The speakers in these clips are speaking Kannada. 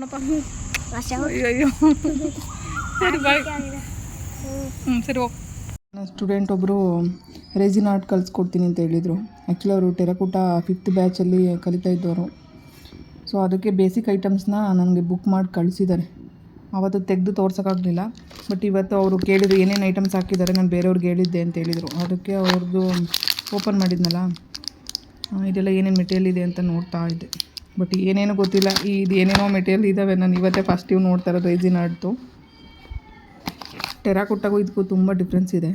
ಅಯ್ಯೋ ಅಯ್ಯೋ ಸರಿ ಬಾಯ್ ಹ್ಞೂ ಸರಿ ಹೋಗಿ. ನನ್ನ ಸ್ಟೂಡೆಂಟ್ ಒಬ್ಬರು ರೇಜಿನ್ ಆರ್ಟ್ ಕಲಿಸ್ಕೊಡ್ತೀನಿ ಅಂತ ಹೇಳಿದರು. ಆ್ಯಕ್ಚುಲಿ ಅವರು ಟೆರಕೂಟ ಫಿಫ್ತ್ ಬ್ಯಾಚಲ್ಲಿ ಕಲಿತಾ ಇದ್ದವರು. ಸೊ ಅದಕ್ಕೆ ಬೇಸಿಕ್ ಐಟಮ್ಸ್ನ ನನಗೆ ಬುಕ್ ಮಾಡಿ ಕಳಿಸಿದ್ದಾರೆ. ಆವತ್ತು ತೆಗೆದು ತೋರ್ಸೋಕ್ಕಾಗಲಿಲ್ಲ. ಬಟ್ ಇವತ್ತು ಅವರು ಕೇಳಿದ್ರು ಏನೇನು ಐಟಮ್ಸ್ ಹಾಕಿದ್ದಾರೆ ನಾನು ಬೇರೆಯವ್ರಿಗೆ ಹೇಳಿದ್ದೆ ಅಂತ ಹೇಳಿದರು. ಅದಕ್ಕೆ ಅವ್ರದ್ದು ಓಪನ್ ಮಾಡಿದ್ನಲ್ಲ. ಇದೆಲ್ಲ ಏನೇನು ಮೆಟೀರಿಯಲ್ ಇದೆ ಅಂತ ನೋಡ್ತಾ ಇದ್ದೆ. ಬಟ್ ಏನೇನು ಗೊತ್ತಿಲ್ಲ. ಇದು ಏನೇನೋ ಮೆಟೀರಿಯಲ್ ಇದ್ದಾವೆ ನಾನು ಇವತ್ತೇ ಫಸ್ಟ್ ಇವು ನೋಡ್ತಾ ಇರೋದು ರೈಸಿನ ಆರ್ಟ್ದು ಟೆರಾಕೊಟ್ಟಾಗೂ ಇದಕ್ಕೂ ತುಂಬ ಡಿಫ್ರೆನ್ಸ್ ಇದೆ.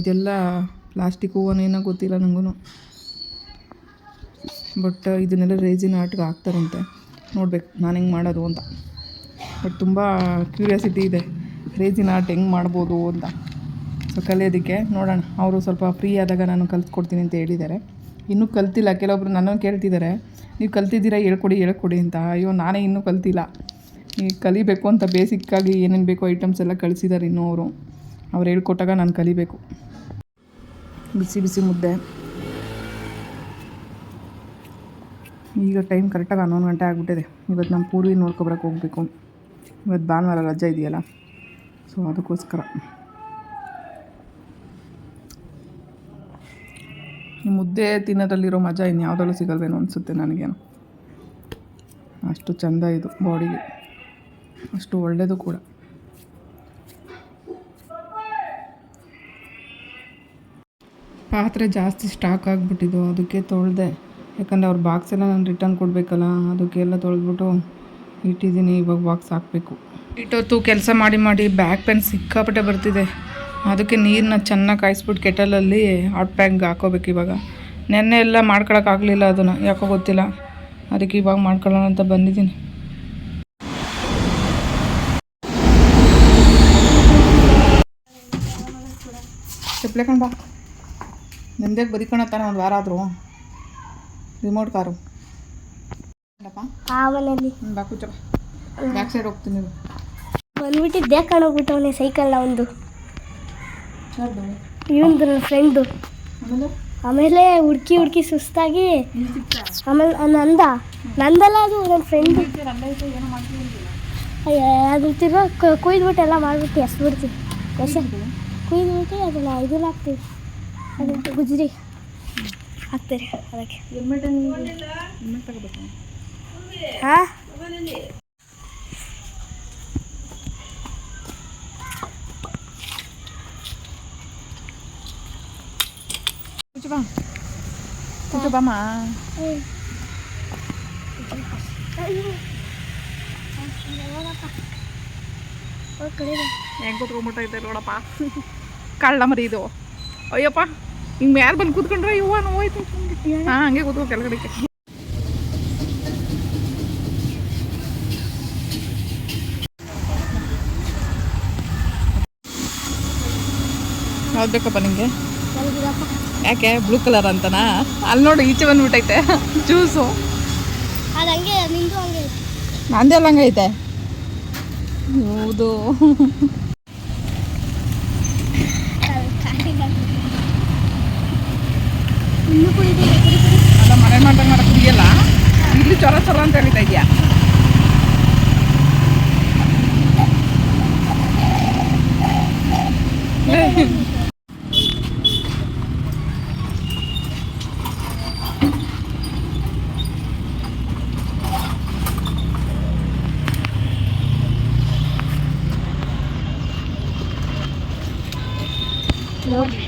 ಇದೆಲ್ಲ ಪ್ಲಾಸ್ಟಿಕ್ ಹೂವನೇನೋ ಗೊತ್ತಿಲ್ಲ ನನಗೂ ಬಟ್ ಇದನ್ನೆಲ್ಲ ರೇಜಿನ್ ಆರ್ಟ್ಗೆ ಹಾಕ್ತಾರಂತೆ. ನೋಡ್ಬೇಕು ನಾನು ಹೆಂಗೆ ಮಾಡೋದು ಅಂತ. ಬಟ್ ತುಂಬ ಕ್ಯೂರಿಯಾಸಿಟಿ ಇದೆ. ರೇಜಿನ ಆರ್ಟ್ ಹೆಂಗೆ ಮಾಡ್ಬೋದು ಅಂತ. ಸೊ ಕಲಿಯೋದಕ್ಕೆ ನೋಡೋಣ. ಅವರು ಸ್ವಲ್ಪ ಫ್ರೀ ಆದಾಗ ನಾನು ಕಲ್ತ್ಕೊಡ್ತೀನಿ ಅಂತ ಹೇಳಿದ್ದಾರೆ. ಇನ್ನೂ ಕಲ್ತಿಲ್ಲ. ಕೆಲವೊಬ್ರು ನನ್ನ ಕೇಳ್ತಿದ್ದಾರೆ. ನೀವು ಕಲ್ತಿದ್ದೀರಾ ಹೇಳ್ಕೊಡಿ ಹೇಳ್ಕೊಡಿ ಅಂತ. ಅಯ್ಯೋ, ನಾನೇ ಇನ್ನೂ ಕಲ್ತಿಲ್ಲ. ಈಗ ಕಲಿಬೇಕು ಅಂತ ಬೇಸಿಕ್ಕಾಗಿ ಏನೇನು ಬೇಕೋ ಐಟಮ್ಸ್ ಎಲ್ಲ ಕಳಿಸಿದ್ದಾರೆ ಇನ್ನೂ ಅವರು. ಅವ್ರು ಹೇಳ್ಕೊಟ್ಟಾಗ ನಾನು ಕಲಿಬೇಕು. ಬಿಸಿ ಬಿಸಿ ಮುದ್ದೆ. ಈಗ ಟೈಮ್ ಕರೆಕ್ಟಾಗಿ ಹನ್ನೊಂದು ಗಂಟೆ ಆಗಿಬಿಟ್ಟಿದೆ. ಇವತ್ತು ನಮ್ಮ ಪೂರ್ವಿ ನೋಡ್ಕೊಬರಕ್ಕೆ ಹೋಗಬೇಕು. ಇವತ್ತು ಭಾನುವಾರ ರಜೆ ಇದೆಯಲ್ಲ. ಸೊ ಅದಕ್ಕೋಸ್ಕರ. ಈ ಮುದ್ದೆ ತಿನ್ನೋದ್ರಲ್ಲಿರೋ ಮಜಾ ಇನ್ಯಾವುದಲ್ಲೂ ಸಿಗಲ್ವೇನೋ ಅನಿಸುತ್ತೆ ನನಗೇನು. ಅಷ್ಟು ಚೆಂದ ಇದು ಬಾಡಿಗೆ. ಅಷ್ಟು ಒಳ್ಳೆಯದು ಕೂಡ. ಪಾತ್ರೆ ಜಾಸ್ತಿ ಸ್ಟಾಕ್ ಆಗಿಬಿಟ್ಟಿದ್ದು, ಅದಕ್ಕೆ ತೊಳೆದೆ. ಯಾಕಂದರೆ ಅವ್ರ ಬಾಕ್ಸ್ ಎಲ್ಲ ನಾನು ರಿಟರ್ನ್ ಕೊಡಬೇಕಲ್ಲ, ಅದಕ್ಕೆಲ್ಲ ತೊಳೆದ್ಬಿಟ್ಟು ಇಟ್ಟಿದ್ದೀನಿ, ಇವಾಗ ಬಾಕ್ಸ್ ಹಾಕಬೇಕು. ಇಟ್ಟೊತ್ತು ಕೆಲಸ ಮಾಡಿ ಮಾಡಿ ಬ್ಯಾಕ್ ಪೇನ್ ಸಿಕ್ಕಾಪಟ್ಟೆ ಬರ್ತಿದೆ. ಅದಕ್ಕೆ ನೀರನ್ನ ಚೆನ್ನಾಗಿ ಕಾಯಿಸ್ಬಿಟ್ಟು ಕೆಟಲಲ್ಲಿ ಹಾಟ್ ಪ್ಯಾಕ್ಗೆ ಹಾಕೋಬೇಕು ಇವಾಗ. ನೆನ್ನೆ ಎಲ್ಲ ಮಾಡ್ಕೊಳಕ್ಕಾಗಲಿಲ್ಲ ಅದನ್ನು. ಯಾಕೋ ಗೊತ್ತಿಲ್ಲ. ಅದಕ್ಕೆ ಇವಾಗ ಮಾಡ್ಕೊಳ್ಳೋಣ ಅಂತ ಬಂದಿದ್ದೀನಿ. ಚಪ್ಪಲೆ ಕಂಡ ಬಾ. ನಿಮ್ದೇ ಬದಿಕೊಳತ್ತಾನೆ ಒಂದು ವಾರ ಆದರೂ. Remote car. ಬ್ಯಾಕ್ ಸೈಡ್ ಹೋಗ್ತೀನಿ. ಬಂದ್ಬಿಟ್ಟಿದ್ದೆ ಕಾಣೋಗ್ಬಿಟ್ಟವನೇ ಸೈಕಲ್ನ ಒಂದು. ಇವಂದು ನನ್ನ ಫ್ರೆಂಡು ಆಮೇಲೆ? ಹುಡ್ಕಿ ಹುಡ್ಕಿ ಸುಸ್ತಾಗಿ ಆಮೇಲೆ ನಂದ? ನಂದಲ್ಲ ಅದು ನನ್ನ ಫ್ರೆಂಡು ಅದು ತಿರ್ಗಾ ಕುಯ್ದ್ಬಿಟ್ಟು ಎಲ್ಲ ಮಾಡ್ಬಿಟ್ಟು ಎಸ್ಬಿಡ್ತೀವಿ ಎಷ್ಟು ಕುಯ್ದ್ಬಿಟ್ಟು ಅದನ್ನು ಇದನ್ನ ಹಾಕ್ತೀವಿ. ಅದಕ್ಕೆ ಗುಜ್ರಿ. ಹಾಕ್ತಾರೆ ಅದಕ್ಕೆ. ಹಾಂ ಕೂಚು ಬಾ ಕೂಚು ಬಾಮ್ಮ ಹೆಂಗೆ ಕೂತ್ಕೊಂಡ್ಬಿಟ್ಟೈತೆ ನೋಡಪ್ಪ. ಕಳ್ಳ ಮರಿ ಇದು. ಅಯ್ಯಪ್ಪ, ಹಿಂಗೆ ಮ್ಯಾಲೆ ಬಂದು ಕೂತ್ಕೊಂಡ್ರೆ ಇವ್ವ ನೋಯ್ತು ಹಾಂ, ಹಂಗೆ ಕೂತ್ಕೊ ಕೆಳಗಡೆಗೆ. ಯಾವ್ದು ಬೇಕಪ್ಪ ನಿಂಗೆ? ಯಾಕೆ? ಬ್ಲೂ ಕಲರ್ ಅಂತನಾ? ಅಲ್ಲಿ ನೋಡಿ ಈಚೆ ಬಂದ್ಬಿಟ್ಟೈತೆ ಜ್ಯೂಸು ನಿಂದು ಅಲ್ಲ ಹಂಗೈತೆ ಹೌದು. ಅಲ್ಲ ಮನೆ ಮಾಡ್ದಂಗೆ ಮಾಡಕ್ಕೆ ಕುಡಿಯಲ್ಲ ಇಲ್ಲಿ ಚೊರ ಚೊರ ಅಂತ ಹೇಳ್ತಾ ಇದೆಯಾ? ನಂಗೆ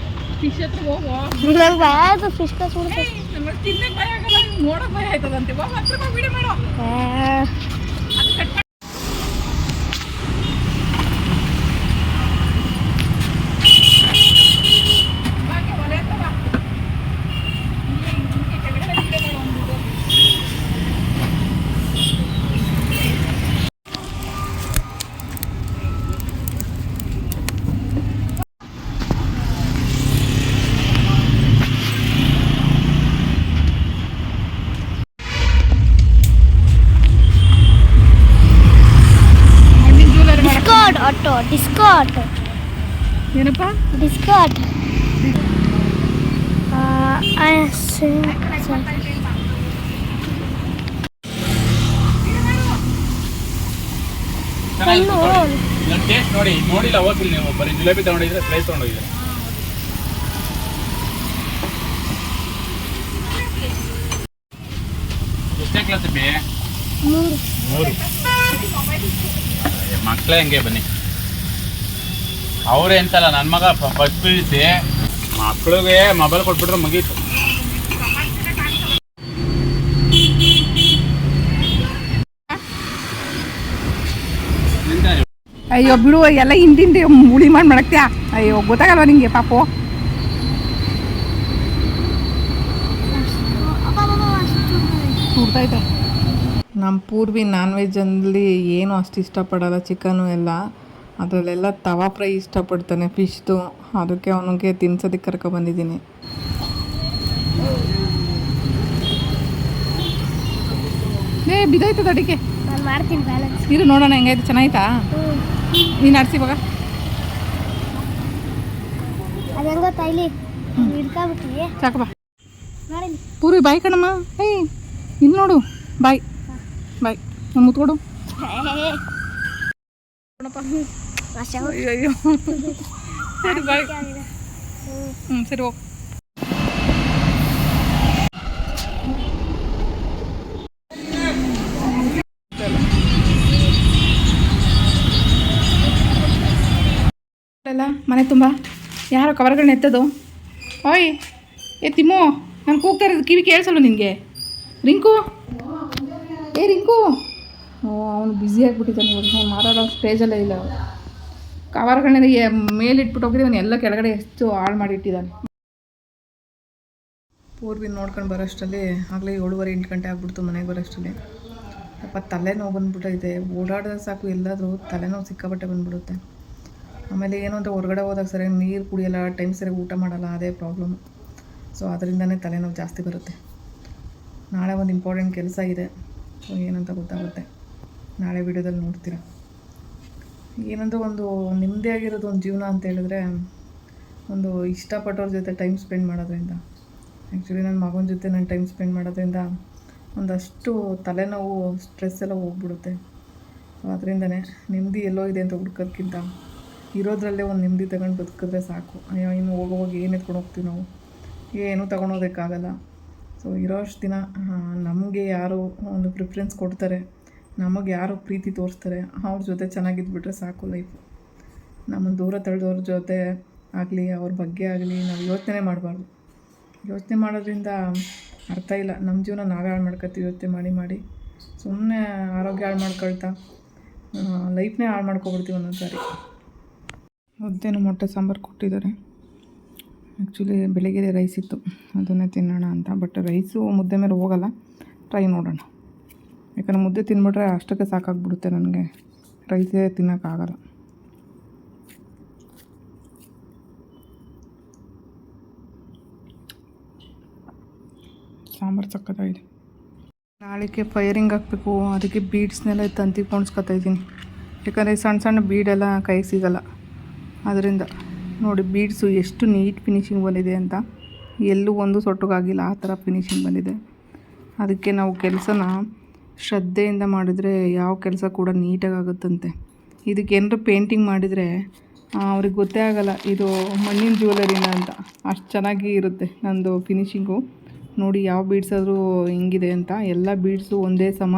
ಭಯ ಆಯ್ತು ಫಿಶ್ ಆಗಲ್ಲ ನೋಡಕ್ಕೆ ಭಯ ಆಯ್ತದಂತೆ ಬಾ ಹತ್ರ ಹೋಗಿ ವಿಡಿಯೋ ಮಾಡೋ ಅದು ಕಟ್ ಮಾಡಿ ಬಾಗೆ ಒಲೆ ಹತ್ರ ಬಾ. ಹಿಂಗೆ ಹಿಂಗೆ ಕೆಳಗಡೆ video ಮಾಡು ಒಂದು. ಮಣ್ಣಿನ jewelry ಮಾಡಕ್ಕೆ- ಡಿಸ್ಕೌಂಟ್ ಆಟೋ ಡಿಸ್ಕೌಂಟ್ ಏನಪ್ಪ ಕಣ್ಣು ನನ್ನ ಟೇಸ್ಟ್ ನೋಡಿ. ನೋಡಿಲ್ಲ ಹೋಗಿಲ್ಲ ನೀವು. ಬರೀ ಜಿಲೇಬಿ ತಗೊಂಡಿದ್ರೆ ಪ್ರೈಸ್ ತಗೊಂಡೋಗಿದ್ರೆ ಎಷ್ಟೇ ಕ್ಲಾಸ್ ಬಿ ಮೂರು. ಮೂರು. ಮಕ್ಕಳೇ ಹಂಗೆ ಬನ್ನಿ. ಅವರೇ ಎಂತಲ್ಲ ನನ್ನ ಮಗ ಫಸ್ಟ್ ಪಿ ಯು ಸಿ ಮಕ್ಳಿಗೆ ಮೊಬೈಲ್ ಕೊಟ್ಬಿಟ್ರೆ ಮುಗೀತು. ಅಯ್ಯೋ ಬಿಡು ಎಲ್ಲ ಹಿಂದಿಂದ ಮುಳಿ ಮಾಡಿ ಮಾಡಕ್ತ್ಯಾ? ಅಯ್ಯೋ ಗೊತ್ತಾಗಲ್ವ ನಿಂಗೆ ಪಾಪು? ನಮ್ಮ ಪೂರ್ವಿ ನಾನ್ ವೆಜ್ಜಲ್ಲಿ ಏನು ಅಷ್ಟು ಇಷ್ಟಪಡಲ್ಲ ಚಿಕನು ಎಲ್ಲ. ಅದರಲ್ಲೆಲ್ಲ ತವಾ ಫ್ರೈ ಇಷ್ಟಪಡ್ತಾನೆ ಫಿಶ್ದು ಅದಕ್ಕೆ ಅವನಿಗೆ ತಿನ್ಸೋದಕ್ಕೆ ಕರ್ಕೊಬಂದಿದ್ದೀನಿ ಏ ಬಿದ್ದೋಯ್ತದ ಅಡಿಕೆ? ನಾನು ಮಾಡ್ತೀನಿ ಬ್ಯಾಲೆನ್ಸ್ ಇರು ನೋಡೋಣ ಹೆಂಗಾಯ್ತು ಚೆನ್ನಾಯ್ತಾ? ನೀನು ಆಡ್ಸಿ ಇವಾಗ? ಅದು ಹೆಂಗೋ ತೈಲಿ ಹಿಡ್ಕೊಬಿಟ್ಟಿ ಸಾಕು ಬಾ. ನೋಡಿ ಪೂರಿ ಬಾಯ್ ಕಣಮ್ಮ. ಏಯ್ ಇಲ್ಲಿ ನೋಡು. ಬಾಯ್. ಬಾಯ್. ನಾನು ಮುತ್ಕೊಡು. ಅಷ್ಟೇ ಅಯ್ಯೋ ಸರಿ ಬಾಯ್ ಹ್ಞೂ ಸರಿ ಹೋಗಿ. ಮನೆ ತುಂಬ. ಯಾರೋ ಕವರ್ಗಳನ್ನ ಎತ್ತದು? ಓಯ್ ಏ ತಿಮ್ಮು ನಾನು ಕೂಗ್ತಾ ಇರೋದು ಕಿವಿ ಕೇಳಿಸಲ್ಲ ನಿನಗೆ? ರಿಂಕು? ಏ ರಿಂಕು? ಓ ಅವನು ಬ್ಯುಸಿ ಆಗಿಬಿಟ್ಟಿದ್ದಾನೆ ಇವಾಗ. ಮಾತಾಡೋ ಸ್ಟೇಜಲ್ಲೇ ಇಲ್ಲ. ಕವರ್ಗಳನ್ನ ಮೇಲಿಟ್ಬಿಟ್ಟು ಹೋಗಿದ್ರೆ ಅವನು ಎಲ್ಲ ಕೆಳಗಡೆ ಎಷ್ಟು ಹಾಳು ಮಾಡಿಟ್ಟಿದ್ದಾನೆ ಪೂರ್ವಿ ನೋಡ್ಕೊಂಡು ಬರೋಷ್ಟರಲ್ಲಿ, ಆಗಲೇ ಏಳುವರೆ, ಎಂಟು ಗಂಟೆ ಆಗ್ಬಿಡ್ತು ಮನೆಗೆ ಬರೋಷ್ಟರಲ್ಲಿ. ಸ್ವಲ್ಪ ತಲೆನೋವು ಬಂದ್ಬಿಟ್ಟೈತೆ. ಓಡಾಡಿದ್ರೆ ಸಾಕು, ಎಲ್ಲಾದರೂ ತಲೆನೋವು ಸಿಕ್ಕಾಪಟ್ಟೆ ಬಂದ್ಬಿಡುತ್ತೆ. ಆಮೇಲೆ ಏನು ಅಂತ ಹೊರಗಡೆ ಹೋದಾಗ ಸರಿಯಾಗಿ ನೀರು ಕುಡಿಯಲ್ಲ, ಟೈಮ್ ಸರಿಯಾಗಿ ಊಟ ಮಾಡಲ್ಲ, ಅದೇ ಪ್ರಾಬ್ಲಮ್. ಸೊ, ಅದರಿಂದನೇ ತಲೆನೋವು ಜಾಸ್ತಿ ಬರುತ್ತೆ. ನಾಳೆ ಒಂದು ಇಂಪಾರ್ಟೆಂಟ್ ಕೆಲಸ ಇದೆ. ಸೊ, ಏನಂತ ಗೊತ್ತಾಗುತ್ತೆ. ನಾಳೆ ವಿಡಿಯೋದಲ್ಲಿ ನೋಡ್ತೀರಾ? ಏನಂದ್ರೆ ಒಂದು ನೆಮ್ಮದಿಯಾಗಿರೋದು ಒಂದು ಜೀವನ ಅಂತ ಹೇಳಿದ್ರೆ ಒಂದು ಇಷ್ಟಪಟ್ಟವ್ರ ಜೊತೆ ಟೈಮ್ ಸ್ಪೆಂಡ್ ಮಾಡೋದ್ರಿಂದ. ಆ್ಯಕ್ಚುಲಿ ನನ್ನ ಮಗನ ಜೊತೆ ನಾನು ಟೈಮ್ ಸ್ಪೆಂಡ್ ಮಾಡೋದ್ರಿಂದ ಒಂದಷ್ಟು ತಲೆನೋವು ಸ್ಟ್ರೆಸ್ ಎಲ್ಲ ಹೋಗ್ಬಿಡುತ್ತೆ. ಅದರಿಂದನೇ ನೆಮ್ಮದಿ ಎಲ್ಲೋ ಇದೆ ಅಂತ ಹುಡ್ಕೋದ್ಕಿಂತ ಇರೋದ್ರಲ್ಲೇ ಒಂದು ನೆಮ್ಮದಿ ತಗೊಂಡು ಬದುಕಿದ್ರೆ ಸಾಕು. ಅಯ್ಯೋ, ಇನ್ನು ಹೋಗೋವಾಗ ಏನು ಎತ್ಕೊಂಡು ಹೋಗ್ತೀವಿ ನಾವು? ಏನೂ ತಗೊಂಡೋಗೋದಕ್ಕಾಗಲ್ಲ ಸೊ ಇರೋಷ್ಟು ದಿನ ನಮಗೆ ಯಾರು ಒಂದು ಪ್ರಿಫ್ರೆನ್ಸ್ ಕೊಡ್ತಾರೆ. ನಮಗೆ ಯಾರು ಪ್ರೀತಿ ತೋರಿಸ್ತಾರೆ, ಅವ್ರ ಜೊತೆ ಚೆನ್ನಾಗಿದ್ಬಿಟ್ರೆ ಸಾಕು ಲೈಫು ನಮ್ಮನ್ನು ದೂರ ತಳ್ದವ್ರ ಜೊತೆ ಆಗಲಿ, ಅವ್ರ ಬಗ್ಗೆ ಆಗಲಿ ನಾವು ಯೋಚನೆ ಮಾಡಬಾರ್ದು. ಯೋಚನೆ ಮಾಡೋದ್ರಿಂದ ಅರ್ಥ ಇಲ್ಲ. ನಮ್ಮ ಜೀವನ ನಾವೇ ಹಾಳು ಮಾಡ್ಕೊತೀವಿ ಯೋಚನೆ ಮಾಡಿ ಮಾಡಿ. ಸುಮ್ಮನೆ ಆರೋಗ್ಯ ಹಾಳು ಮಾಡ್ಕೊಳ್ತಾ ಲೈಫ್ನೇ ಹಾಳು ಮಾಡ್ಕೊಬಿಡ್ತೀವಿ ಒಂದೊಂದು ಸಾರಿ ಮುದ್ದೆನೂ ಮೊಟ್ಟೆ ಸಾಂಬಾರು ಕೊಟ್ಟಿದ್ದಾರೆ. ಆ್ಯಕ್ಚುಲಿ ಬೆಳಿಗ್ಗೆ ರೈಸ್ ಇತ್ತು. ಅದನ್ನೇ ತಿನ್ನೋಣ ಅಂತ. ಬಟ್ ರೈಸು ಮುದ್ದೆ ಮೇಲೆ ಹೋಗಲ್ಲ. ಟ್ರೈ ನೋಡೋಣ. ಯಾಕಂದ್ರೆ ಮುದ್ದೆ ತಿನ್ಬಿಟ್ರೆ ಅಷ್ಟಕ್ಕೆ ಸಾಕಾಗ್ಬಿಡುತ್ತೆ ನನಗೆ. ರೈಸೇ ತಿನ್ನೋಕ್ಕಾಗಲ್ಲ. ಸಾಂಬಾರು ಸಕ್ಕತ್ತಾಗಿದೆ. ನಾಳೆಗೆ ಫೈರಿಂಗ್ ಹಾಕಬೇಕು. ಅದಕ್ಕೆ ಬೀಡ್ಸ್ನೆಲ್ಲ ತಂತಿ ಪೋಣಿಸ್ಕೊತಾ ಇದ್ದೀನಿ. ಯಾಕಂದರೆ ಸಣ್ಣ ಸಣ್ಣ ಬೀಡೆಲ್ಲ ಕೈಗೆ ಸಿಗಲ್ಲ. ಅದರಿಂದ ನೋಡಿ ಬೀಡ್ಸು ಎಷ್ಟು ನೀಟ್ ಫಿನಿಶಿಂಗ್ ಬಂದಿದೆ ಅಂತ. ಎಲ್ಲೂ ಒಂದು ಸೊಟ್ಟಗಾಗಿಲ್ಲ. ಆ ಥರ ಫಿನಿಶಿಂಗ್ ಬಂದಿದೆ. ಅದಕ್ಕೆ ನಾವು ಕೆಲಸನ ಶ್ರದ್ಧೆಯಿಂದ ಮಾಡಿದರೆ ಯಾವ ಕೆಲಸ ಕೂಡ ನೀಟಾಗಿ ಆಗುತ್ತಂತೆ ಇದಕ್ಕೆ ಏನಾರು ಪೇಂಟಿಂಗ್ ಮಾಡಿದರೆ ಅವ್ರಿಗೆ ಗೊತ್ತೇ ಆಗಲ್ಲ, ಇದು ಮಣ್ಣಿನ ಜ್ಯುವೆಲರಿನ ಅಂತ. ಅಷ್ಟು ಚೆನ್ನಾಗಿ ಇರುತ್ತೆ ನಂದು ಫಿನಿಶಿಂಗು ನೋಡಿ ಯಾವ ಬೀಡ್ಸ್ ಆದರೂ ಹೆಂಗಿದೆ ಅಂತ. ಎಲ್ಲ ಬೀಡ್ಸು ಒಂದೇ ಸಮ.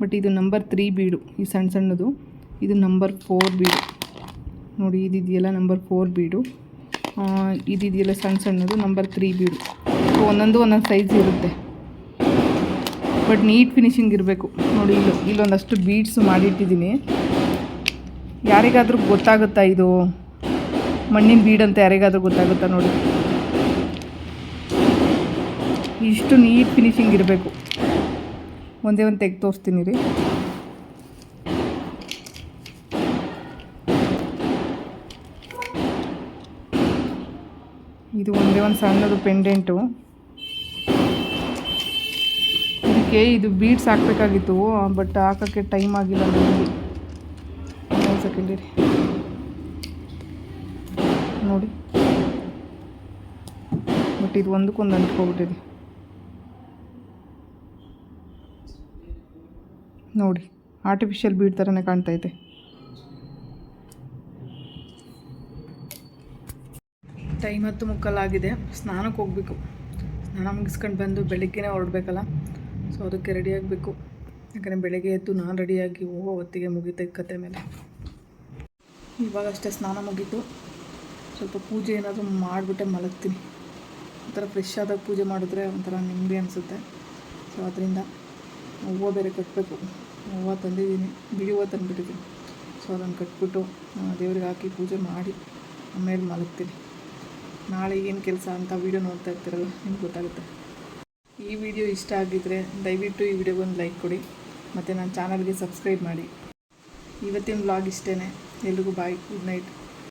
ಬಟ್ ಇದು ನಂಬರ್ ತ್ರೀ ಬೀಡು ಈ ಸಣ್ಣ ಸಣ್ಣದು. ಇದು ನಂಬರ್ ಫೋರ್ ಬೀಡು ನೋಡಿ, ಇದಿದೆಯಲ್ಲ ನಂಬರ್ ಫೋರ್ ಬೀಡು ಇದಿದೆಯಲ್ಲ ಸಣ್ಣ ಸಣ್ಣದು ನಂಬರ್ ತ್ರೀ ಬೀಡು ಒಂದೊಂದು ಒಂದೊಂದು ಸೈಜ್ ಇರುತ್ತೆ. ಬಟ್ ನೀಟ್ ಫಿನಿಶಿಂಗ್ ಇರಬೇಕು. ನೋಡಿ ಇಲ್ಲಿ ಇಲ್ಲೊಂದಷ್ಟು ಬೀಡ್ಸ್ ಮಾಡಿಟ್ಟಿದ್ದೀನಿ. ಯಾರಿಗಾದರೂ ಗೊತ್ತಾಗುತ್ತಾ ಇದು? ಮಣ್ಣಿನ ಬೀಡ್ ಅಂತ ಯಾರಿಗಾದರೂ ಗೊತ್ತಾಗುತ್ತಾ ನೋಡಿ? ಇಷ್ಟು ನೀಟ್ ಫಿನಿಶಿಂಗ್ ಇರಬೇಕು. ಒಂದೇ ಒಂದು ತೆಗೆದು ತೋರಿಸ್ತೀನಿ ರೀ. ಇದು ಒಂದೇ ಒಂದು ಸಣ್ಣದು ಪೆಂಡೆಂಟು ಅದಕ್ಕೆ ಇದು ಬೀಡ್ಸ್ ಹಾಕಬೇಕಾಗಿತ್ತು ಬಟ್ ಹಾಕೋಕ್ಕೆ ಟೈಮ್ ಆಗಿಲ್ಲ ನೋಡಿ. ನೋಡಿ. ಬಟ್ ಇದು ಒಂದಕ್ಕೊಂದು ಅಂಟ್ಕೊಬಿಟ್ಟಿದೆ. ನೋಡಿ ಆರ್ಟಿಫಿಷಿಯಲ್ ಬೀಡ್ ಥರನೇ ಕಾಣ್ತೈತೆ. ಟೈಮ್ ಹತ್ತು ಮುಕ್ಕಾಲಾಗಿದೆ, ಸ್ನಾನಕ್ಕೆ ಹೋಗ್ಬೇಕು. ಸ್ನಾನ ಮುಗಿಸ್ಕೊಂಡು ಬಂದು ಬೆಳಿಗ್ಗೆನೇ ಹೊರಡ್ಬೇಕಲ್ಲ. ಸೊ ಅದಕ್ಕೆ ರೆಡಿ ಆಗಬೇಕು. ಯಾಕಂದರೆ ಬೆಳಗ್ಗೆ ಎದ್ದು ನಾನು ರೆಡಿಯಾಗಿ ಹೋಗೋ ಹೊತ್ತಿಗೆ ಮುಗಿತೈತೆ ಕತೆ ಮೇಲೆ. ಇವಾಗಷ್ಟೇ ಸ್ನಾನ ಮುಗೀತು. ಸ್ವಲ್ಪ ಪೂಜೆ ಏನಾದರೂ ಮಾಡಿಬಿಟ್ಟೆ ಮಲಗ್ತೀನಿ. ಒಂಥರ ಫ್ರೆಶ್ ಆದಾಗ ಪೂಜೆ ಮಾಡಿದ್ರೆ ಒಂಥರ ನೆಮ್ಮದಿ ಅನಿಸುತ್ತೆ. ಸೊ ಅದರಿಂದ ಹೂವು ಬೇರೆ ಕಟ್ಟಬೇಕು ಹೂವು ತಂದಿದ್ದೀನಿ ಬಿಳಿ ಹೂವು ತಂದುಬಿಟ್ಟಿದ್ದೀನಿ. ಸೊ ಅದನ್ನು ಕಟ್ಬಿಟ್ಟು ದೇವ್ರಿಗೆ ಹಾಕಿ ಪೂಜೆ ಮಾಡಿ, ಆಮೇಲೆ ಮಲಗ್ತೀನಿ. ನಾಳೆ ಏನು ಕೆಲಸ ಅಂತ ವೀಡಿಯೋ ನೋಡ್ತಾ ಇರ್ತೀರಲ್ಲ, ನಿಮ್ಗೆ ಗೊತ್ತಾಗುತ್ತೆ. ಈ ವಿಡಿಯೋ ಇಷ್ಟ ಆಗಿದ್ದರೆ ದಯವಿಟ್ಟು ಈ ವಿಡಿಯೋಗೆ ಒಂದು ಲೈಕ್ ಕೊಡಿ ಮತ್ತು ನನ್ನ ಚಾನಲ್ಗೆ ಸಬ್ಸ್ಕ್ರೈಬ್ ಮಾಡಿ. ಇವತ್ತಿನ ವ್ಲಾಗ್ ಇಷ್ಟೇ ಎಲ್ರಿಗೂ ಬಾಯ್ ಗುಡ್ ನೈಟ್